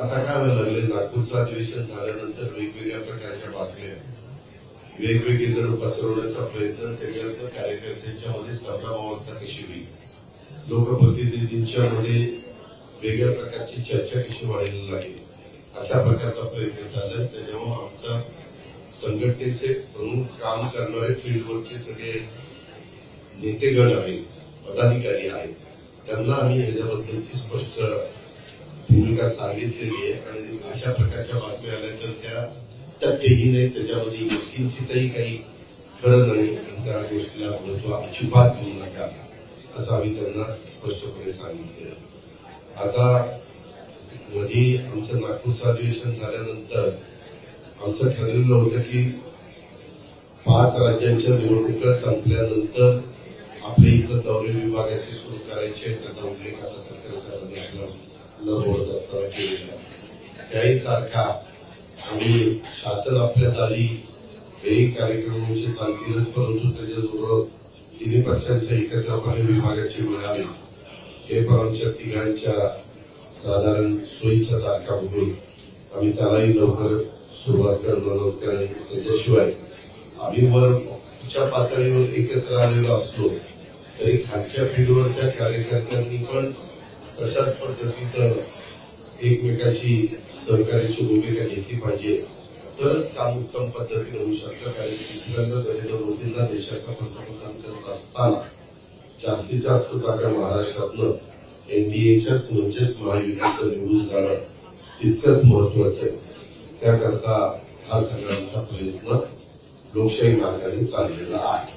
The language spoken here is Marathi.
आता काय व्हायला लागले नागपूरचं अधिवेशन झाल्यानंतर वेगवेगळ्या प्रकारच्या बातम्या वेगवेगळी जण पसरवण्याचा प्रयत्न त्याच्यानंतर कार्यकर्त्यांच्या मध्ये संभ्रमावस्था कशी होईल? लोकप्रतिनिधींच्या मध्ये वेगळ्या प्रकारची चर्चा कशी वाढायला लागेल? अशा प्रकारचा प्रयत्न झाला. त्याच्यामुळे आमचा संघटनेचे प्रमुख काम करणारे फील्डवरचे सगळे नेतेगण आहेत पदाधिकारी आहेत. त्यांना आम्ही याच्याबद्दलची स्पष्ट भूमिका सांगितलेली आहे आणि अशा प्रकारच्या बातम्या आल्या तर त्या तथ्यही नाही त्याच्यामध्ये किंचितही काही खरं नाही आणि त्या गोष्टीला महत्त्व अजिबात देऊ नका असं आम्ही त्यांना स्पष्टपणे सांगितलं आता मध्ये आमचं नागपूरचं अधिवेशन झाल्यानंतर आमचं ठरलेलं होतं की पाच राज्यांच्या निवडणुका संपल्यानंतर आपल्या इथं दौरे विभागाचे सुरू करायचे त्याचा उल्लेख आता तटकरे सरांनी आपला न होत असताना त्याही तारखा आणि शासन आपल्या दारी हेही कार्यक्रम म्हणजे चालतीलच परंतु त्याच्याबरोबर तिन्ही पक्षांच्या एकत्रपणे विभागाची मिळावी हे पण आमच्या तिघांच्या साधारण सोयीच्या तारखा बघून आम्ही त्यालाही लवकर सुरुवात करणार आहोत. कारण त्याच्याशिवाय आम्ही वरच्या पातळीवर एकत्र आलेलो असलो तरी खालच्या फील्डवरच्या कार्यकर्त्यांनी पण तशाच पद्धतीनं एकमेकाशी सहकार्याची भूमिका घेतली पाहिजे. तरच काम उत्तम पद्धतीने होऊ शकतं. कारण तिसऱ्यांदा नरेंद्र मोदींना देशाचा पंतप्रधान करत असताना जास्तीत जास्त जागा महाराष्ट्रातनं एनडीएच्याच म्हणजेच महायुतीचं निवडून जाणं तितकंच महत्वाचं आहे. त्याकरता हा सगळ्यांचा प्रयत्न लोकशाही मार्गाने चाललेला आहे.